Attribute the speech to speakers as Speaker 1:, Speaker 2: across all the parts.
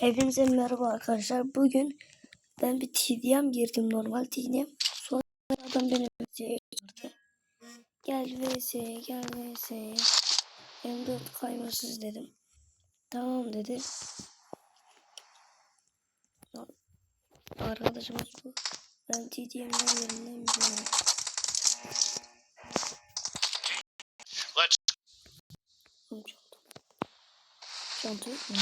Speaker 1: Hepinize merhaba arkadaşlar. Bugün ben bir TDM girdim normal TDM. Sonra adam beni VS'ye çağırdı. Gel VS'ye gel VS'ye. M4 kaymasız dedim. Tamam dedi. Arkadaşımız bu. Ben TDM'ler yerinden biliyorum.
Speaker 2: Let's.
Speaker 1: Çanta yok mu?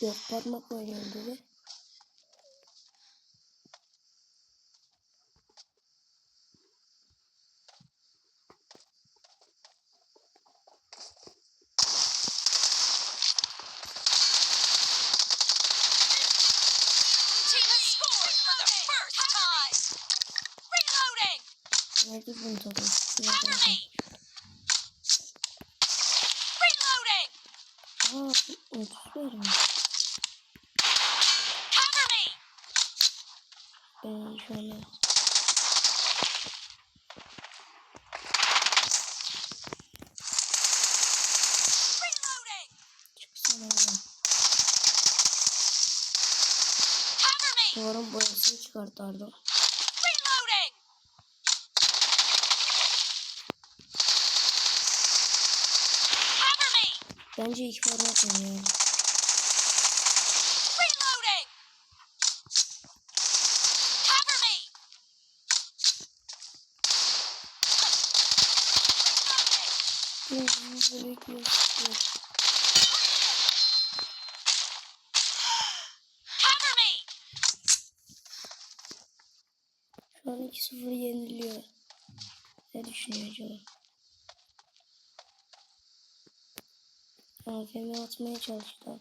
Speaker 3: Time! Reloading!
Speaker 1: Nerede bunu tadı?
Speaker 3: Cover me! Reloading!
Speaker 1: Aa, 30 verim. Ben
Speaker 3: me!
Speaker 1: Duvarın boyasını çıkartardım. Bence iki format oynayalım.
Speaker 3: Cover me!
Speaker 1: Şu an 2-0 yeniliyor. Ne düşünüyor acaba? AFM atmaya çalıştı adam.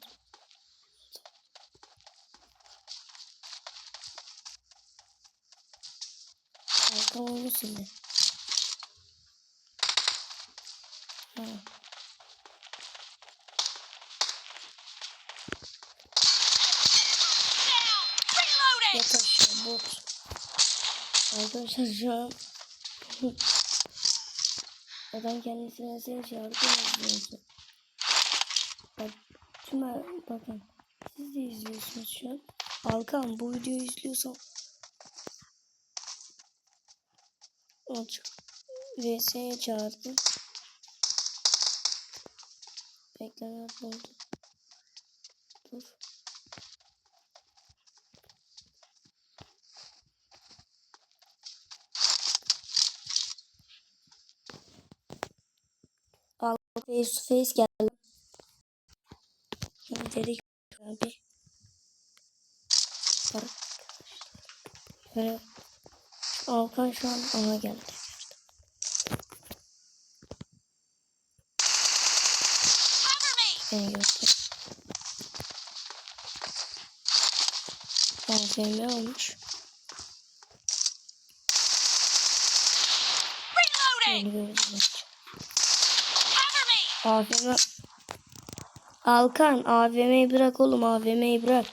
Speaker 1: Arka oyunu sildi. Yat aşağı bot. Arkadaşlar şu an adam kendisine seni çağırdı yazıyordu. Bak tüm bakın siz de izliyorsunuz şu an. Alkan bu videoyu izliyorsan açık VS'ye çağırdı. Beklenen oldu. Dur. Al face to face geldi. Şimdi dedik abi. Bak. Böyle Alkan şu an ona geldi. Beni gördü. AFM olmuş.
Speaker 3: Reloading!
Speaker 1: AVM Alkan AVM'yi bırak oğlum AVM'yi bırak.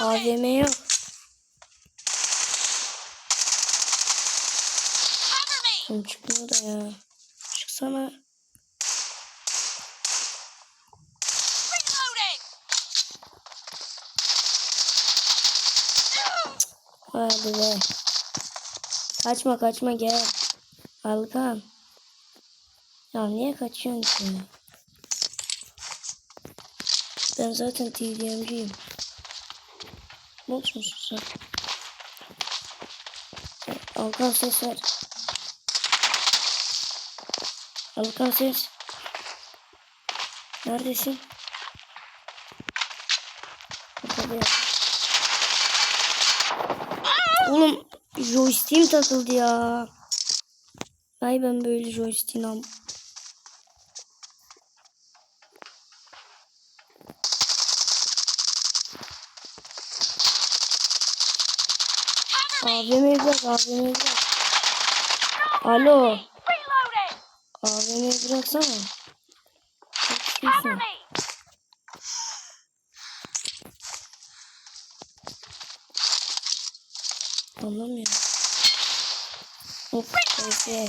Speaker 1: AVM yok. Oğlum çıkmıyor da ya. Çıksana. Hadi be. Kaçma kaçma gel. Alkan. Ya niye kaçıyorsun ki? Ben zaten TDM'ciyim. Boş musun sen? Alkan ses ver. Alkan ses. Neredesin? Burada bir Oğlum joystick'im takıldı ya. Ay ben böyle joystick'in am. AVM'yi bırak AVM'yi bırak. Alo. AVM'yi bıraksana. istiyorsun? Anlamıyorum. Of
Speaker 3: me!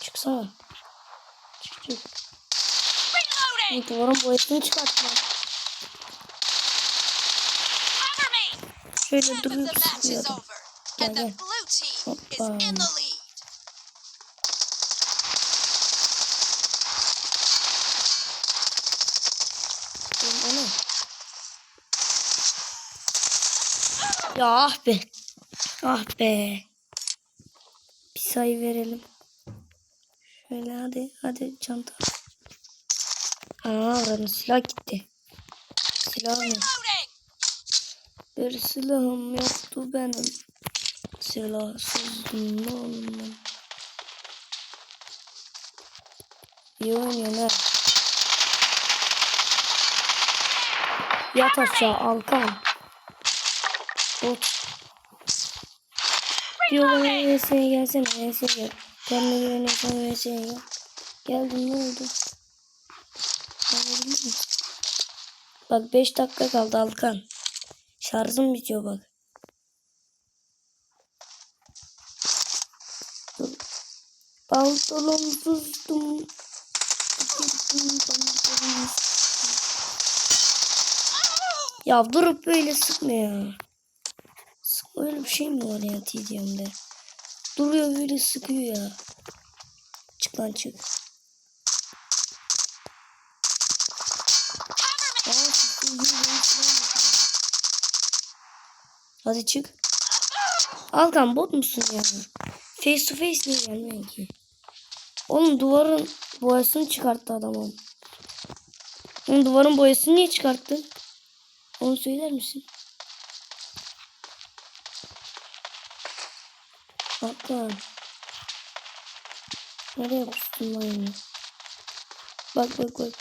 Speaker 1: Çıksana. Çık çık.
Speaker 3: Reloading!
Speaker 1: Duvarın boyasını çıkartma. Şöyle
Speaker 3: is
Speaker 1: sıkıyorum. Gel, gel. Hoppa. Ya ah be. Ah be. Bir sayı verelim. Şöyle hadi hadi çanta. Aa oranın silah gitti. Silah mı? Bir silahım yoktu benim. Silahsızdım oğlum ben. İyi oynuyorsun. Yat aşağı Alkan. Bot. Diyor bana VS'ye gelsene VS'ye gel. Kendine güveniyorsan VS'ye gel. Geldim ne oldu? Anladın mı? Bak 5 dakika kaldı Alkan. Şarjım bitiyor bak. Girdim pantolonsuz. Ya durup böyle sıkma ya. Öyle bir şey mi var ya TDM'de? Duruyor böyle sıkıyor ya. Çık lan çık. Hadi çık. Alkan bot musun ya? Face to face niye gelmiyor ki? Oğlum duvarın boyasını çıkarttı adam oğlum. Oğlum duvarın boyasını niye çıkarttın? Onu söyler misin? Hakan. Nereye kustun lan yine? Bak bak bak.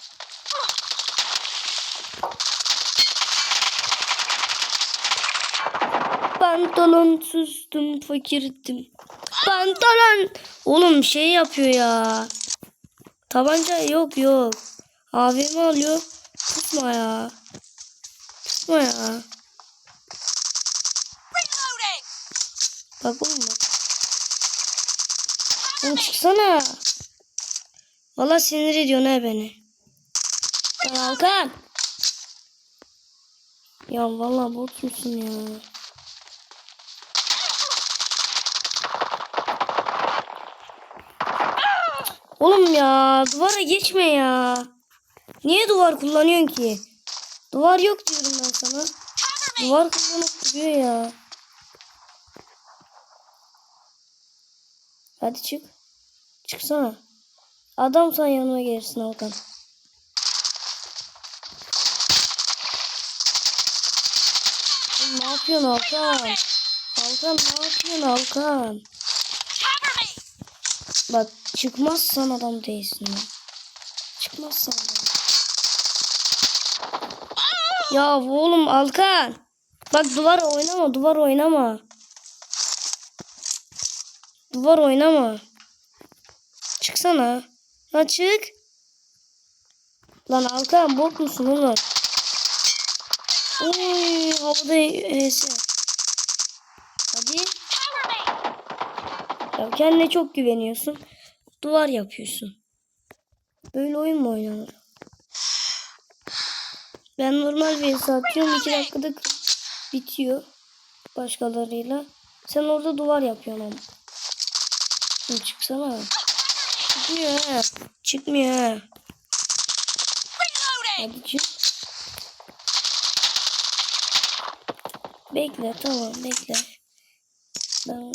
Speaker 1: Pantolonsuztum fakirdim. Pantolon. Oğlum şey yapıyor ya. Tabanca yok yok. AVM alıyor. Tutma ya. Tutma ya. Bak oğlum bak. Oğlum çıksana. Valla sinir ediyorsun ha beni. Hakan. Ya valla bot musun ya? Oğlum ya duvara geçme ya. Niye duvar kullanıyorsun ki? Duvar yok diyorum ben sana. Duvar kullanıp duruyor ya. Hadi çık. Çıksana. Adam sen yanıma gelirsin Hakan. Ne yapıyorsun Hakan? Hakan ne yapıyorsun Hakan? Bak çıkmazsan adam değilsin. Çıkmazsan adam. Ya oğlum Alkan. Bak duvar oynama duvar oynama. Duvar oynama. Çıksana. Ha çık. Lan Alkan bok musun oğlum? Oy havada hese. Hadi. Ya kendine çok güveniyorsun. Duvar yapıyorsun. Böyle oyun mu oynanır? Ben normal bir atıyorum. iki dakikada bitiyor. Başkalarıyla. Sen orada duvar yapıyorsun ama. Şimdi çıksana. Çıkmıyor. Çıkmıyor! Hadi çık. Bekle tamam bekle. Ben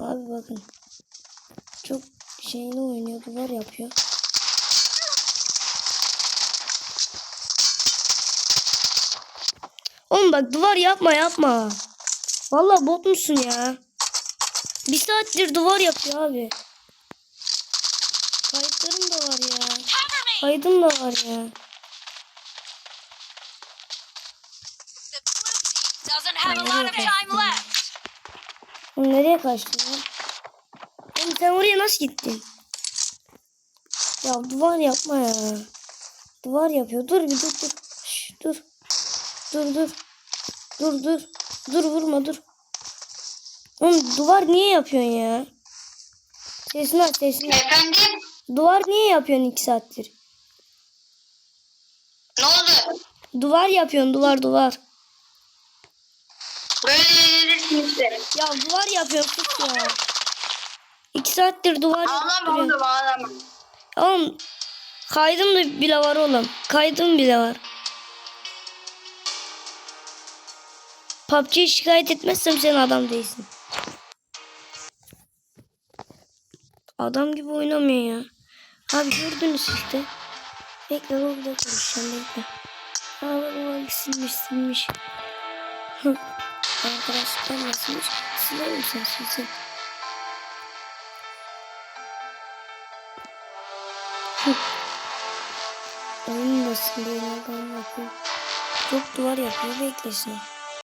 Speaker 1: Abi bakın. Çok şeyini oynuyor duvar yapıyor. Oğlum bak duvar yapma yapma. Vallahi bot musun ya? Bir saattir duvar yapıyor abi. Kayıtlarım da var ya. Kaydım da var ya. Oğlum nereye kaçtın lan? Oğlum sen oraya nasıl gittin? Ya duvar yapma ya. Duvar yapıyor. Dur bir dur dur. Şş, dur. Dur dur. Dur dur. Dur vurma dur. Oğlum duvar niye yapıyorsun ya? Sesini aç sesini.
Speaker 4: Efendim?
Speaker 1: Duvar niye yapıyorsun iki saattir?
Speaker 4: Ne oldu?
Speaker 1: Duvar yapıyorsun duvar duvar.
Speaker 4: Böyle denilirsin işte.
Speaker 1: Ya duvar yapıyorsun sus ya. İki saattir duvar
Speaker 4: Ağlama oğlum ağlama.
Speaker 1: Oğlum kaydım da bile var oğlum. Kaydım bile var. PUBG'yi şikayet etmezsem sen adam değilsin. Adam gibi oynamıyor ya. Abi gördünüz işte. Bekle orada konuşacağım bekle. Aa bak silmiş silmiş. Hı. Arkadaşlar nasılmış? Siler misin silsin? Oyun nasıl böyle adam yapıyor? Çok duvar yapıyor beklesin.